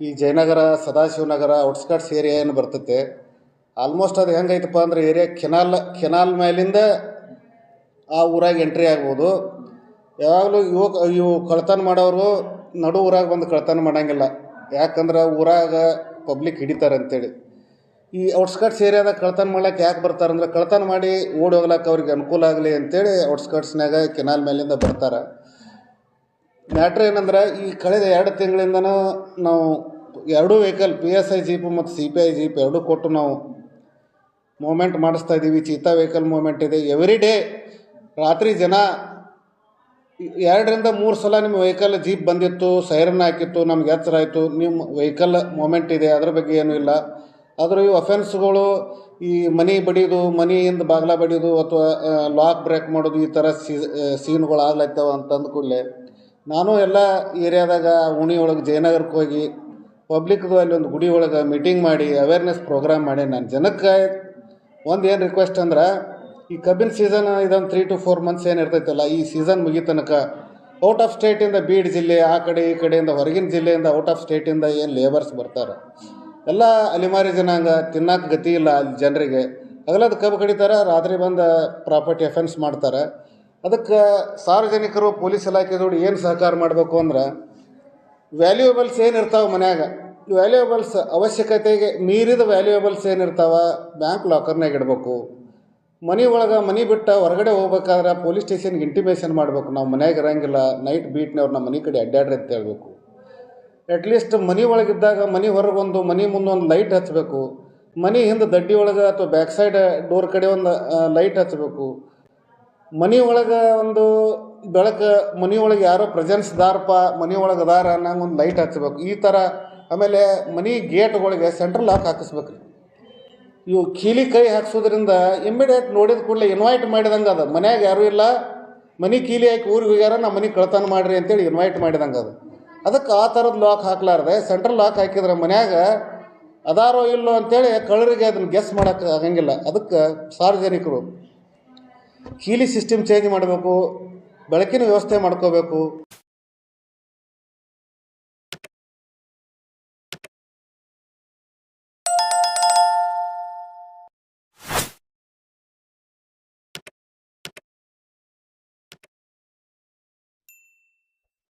ಈ Jayanagar, Sadashivanagar outskirts area ಏನು ಬರ್ತೈತೆ? ಆಲ್ಮೋಸ್ಟ್ ಅದು ಹೆಂಗೈತಪ್ಪ ಅಂದ್ರೆ ಏರಿಯಾ ಕೆನಾಲ್ ಕೆನಾಲ್ ಮೇಲಿಂದ ಆ ಊರಾಗ ಎಂಟ್ರಿ ಆಗ್ಬೋದು. ಯಾವಾಗಲೂ ಯುವಕ, ಇವು ಕಳ್ತನ ಮಾಡೋರು ನಡು ಊರಾಗ ಬಂದು ಕಳ್ತನ ಮಾಡೋಂಗಿಲ್ಲ. ಯಾಕಂದ್ರೆ ಊರಾಗ ಪಬ್ಲಿಕ್ ಹಿಡಿತಾರೆ ಅಂತೇಳಿ. ಈ ಔಟ್ಸ್ಕಟ್ಸ್ ಏರಿಯಾದಾಗ ಕಳ್ತನ ಮಾಡ್ಲಿಕ್ಕೆ ಯಾಕೆ ಬರ್ತಾರಂದ್ರೆ ಕಳ್ತನ ಮಾಡಿ ಓಡಿ ಹೋಗ್ಲಕ್ಕೆ ಅವ್ರಿಗೆ ಅನುಕೂಲ ಆಗಲಿ ಅಂತೇಳಿ ಔಟ್ಸ್ಕಟ್ಸ್ನಾಗ ಕೆನಾಲ್ ಮೇಲಿಂದ ಬರ್ತಾರೆ. ಮ್ಯಾಟ್ರ್ ಏನಂದ್ರೆ, ಈ ಕಳೆದ ಎರಡು ತಿಂಗಳಿಂದನೂ ನಾವು ಎರಡೂ vehicle P S I jeep ಮತ್ತು ಸಿ ಪಿ ಐ ಜೀಪ್ ಎರಡೂ ಕೊಟ್ಟು ನಾವು ಮೂಮೆಂಟ್ ಮಾಡಿಸ್ತಾ ಇದ್ದೀವಿ. ಚೀತಾ ವೆಹಿಕಲ್ ಮೂಮೆಂಟ್ ಇದೆ. ಎವ್ರಿ ಡೇ ರಾತ್ರಿ ಜನ ಎರಡರಿಂದ ಮೂರು ಸಲ ನಿಮ್ಮ ವೆಹಿಕಲ್ ಜೀಪ್ ಬಂದಿತ್ತು ಸೈರನ್ ಹಾಕಿತ್ತು, ನಮ್ಗೆ ಎಚ್ಚರ ಆಯಿತು. ನಿಮ್ಮ ವೆಹಿಕಲ್ ಮೂಮೆಂಟ್ ಇದೆ, ಅದ್ರ ಬಗ್ಗೆ ಏನೂ ಇಲ್ಲ. ಆದರೂ ಈ ಅಫೆನ್ಸ್ಗಳು ಈ ಮನಿ ಬಡಿಯೋದು, ಮನಿಯಿಂದ ಬಾಗ್ಲ ಬಡಿಯೋದು ಅಥವಾ ಲಾಕ್ ಬ್ರೇಕ್ ಮಾಡೋದು ಈ ಥರ ಸೀನ್ಗಳು ಆಗ್ಲತ್ತವ ಅಂತಂದ ಕೂಡಲೇ ನಾನು ಎಲ್ಲ ಏರಿಯಾದಾಗ ಉಣಿ ಒಳಗೆ ಜಯನಗರಕ್ಕೆ ಹೋಗಿ ಪಬ್ಲಿಕ್ದು ಅಲ್ಲಿ ಒಂದು ಗುಡಿ ಒಳಗೆ ಮೀಟಿಂಗ್ ಮಾಡಿ ಅವೇರ್ನೆಸ್ ಪ್ರೋಗ್ರಾಮ್ ಮಾಡಿ ನಾನು ಜನಕ್ಕೆ ಒಂದು ಏನು ರಿಕ್ವೆಸ್ಟ್ ಅಂದ್ರೆ, ಈ ಕಬ್ಬಿನ ಸೀಸನ್ ಇದೊಂದು ತ್ರೀ ಟು ಫೋರ್ ಮಂತ್ಸ್ ಏನು ಇರ್ತೈತಲ್ಲ, ಈ ಸೀಸನ್ ಮುಗಿತನಕ ಔಟ್ ಆಫ್ ಸ್ಟೇಟಿಂದ ಬೀಡ್ ಜಿಲ್ಲೆ, ಆ ಕಡೆ ಈ ಕಡೆಯಿಂದ ಹೊರಗಿನ ಜಿಲ್ಲೆಯಿಂದ ಔಟ್ ಆಫ್ ಸ್ಟೇಟಿಂದ ಏನು ಲೇಬರ್ಸ್ ಬರ್ತಾರೆ. ಎಲ್ಲ ಅಲಿಮಾರಿ ಜನಾಂಗ ತಿನ್ನಕ್ಕೆ ಗತಿ ಇಲ್ಲ ಅಲ್ಲಿ ಜನರಿಗೆ. ಅಗಲದ ಕಬ್ಬು ಕಡಿತಾರೆ, ರಾತ್ರಿ ಬಂದು ಪ್ರಾಪರ್ಟಿ ಎಫೆನ್ಸ್ ಮಾಡ್ತಾರೆ. ಅದಕ್ಕೆ ಸಾರ್ವಜನಿಕರು, ಪೊಲೀಸ್ ಇಲಾಖೆದವ್ರು ಏನು ಸಹಕಾರ ಮಾಡಬೇಕು ಅಂದ್ರೆ ವ್ಯಾಲ್ಯೂಯಬಲ್ಸ್ ಏನಿರ್ತಾವೆ ಮನ್ಯಾಗ? ವ್ಯಾಲ್ಯೂಯಬಲ್ಸ್ ಅವಶ್ಯಕತೆಗೆ ಮೀರಿದ ವ್ಯಾಲ್ಯೂಯಬಲ್ಸ್ ಏನಿರ್ತಾವೆ ಬ್ಯಾಂಕ್ ಲಾಕರ್ನಾಗ ಇಡಬೇಕು. ಮನೆ ಒಳಗೆ ಮನೆ ಬಿಟ್ಟು ಹೊರಗಡೆ ಹೋಗ್ಬೇಕಾದ್ರೆ ಪೊಲೀಸ್ ಸ್ಟೇಷನ್ಗೆ ಇಂಟಿಮೇಷನ್ ಮಾಡಬೇಕು. ನಾವು ಮನ್ಯಾಗ ಇರೋಂಗಿಲ್ಲ ನೈಟ್ ಬೀಟ್ನವ್ರು ನಮ್ಮ ಮನೆ ಕಡೆ ಅಡ್ಡಾಡ್ರಿ ಅಂತ ಹೇಳ್ಬೇಕು. ಅಟ್ಲೀಸ್ಟ್ ಮನೆ ಒಳಗಿದ್ದಾಗ ಮನೆ ಹೊರಗೊಂದು ಮನೆ ಮುಂದೆ ಒಂದು ಲೈಟ್ ಹಚ್ಚಬೇಕು ಮನೆ ಹಿಂದೆ ದಡ್ಡಿ ಒಳಗೆ ಅಥವಾ ಬ್ಯಾಕ್ ಸೈಡ್ ಡೋರ್ ಕಡೆ ಒಂದು ಲೈಟ್ ಹಚ್ಚಬೇಕು ಮನೆ ಒಳಗೆ ಒಂದು ಬೆಳಕು ಮನೆ ಒಳಗೆ ಯಾರೋ ಪ್ರೆಸೆನ್ಸ್ ದಾರಪ್ಪ ಮನೆ ಒಳಗೆ ಅದಾರ ಅನ್ನಂಗೆ ಒಂದು ಲೈಟ್ ಹಚ್ಚಬೇಕು ಈ ಥರ ಆಮೇಲೆ ಮನೆ ಗೇಟ್ಗಳಿಗೆ ಸೆಂಟ್ರಲ್ ಲಾಕ್ ಹಾಕಿಸ್ಬೇಕು ರೀ ಇವು ಕೀಲಿ ಕೈ ಹಾಕ್ಸೋದ್ರಿಂದ ಇಮ್ಮಿಡಿಯೇಟ್ ನೋಡಿದ ಕೂಡಲೇ ಇನ್ವೈಟ್ ಮಾಡಿದಂಗೆ ಅದು. ಮನ್ಯಾಗ ಯಾರೂ ಇಲ್ಲ. ಮನೆ ಕೀಲಿ ಹಾಕಿ ಊರಿಗೆ ಹೋಗ್ಯಾರ ನಮ್ಮ ಮನೆ ಕಳ್ತನ ಮಾಡಿರಿ ಅಂತೇಳಿ ಇನ್ವೈಟ್ ಮಾಡಿದಂಗೆ ಅದು. ಅದಕ್ಕೆ ಆ ಥರದ ಲಾಕ್ ಹಾಕ್ಲಾರ್ದೆ ಸೆಂಟ್ರಲ್ ಲಾಕ್ ಹಾಕಿದ್ರೆ ಮನ್ಯಾಗ ಅದಾರೋ ಇಲ್ಲೋ ಅಂತೇಳಿ ಕಳ್ಳರಿಗೆ ಅದನ್ನು ಗೆಸ್ ಮಾಡೋಕ್ಕೆ ಆಗಂಗಿಲ್ಲ. ಅದಕ್ಕೆ ಸಾರ್ವಜನಿಕರು ಕೀಲಿ ಸಿಸ್ಟಮ್ ಚೇಂಜ್ ಮಾಡಬೇಕು ಬೆಳಕಿನ ವ್ಯವಸ್ಥೆ ಮಾಡ್ಕೋಬೇಕು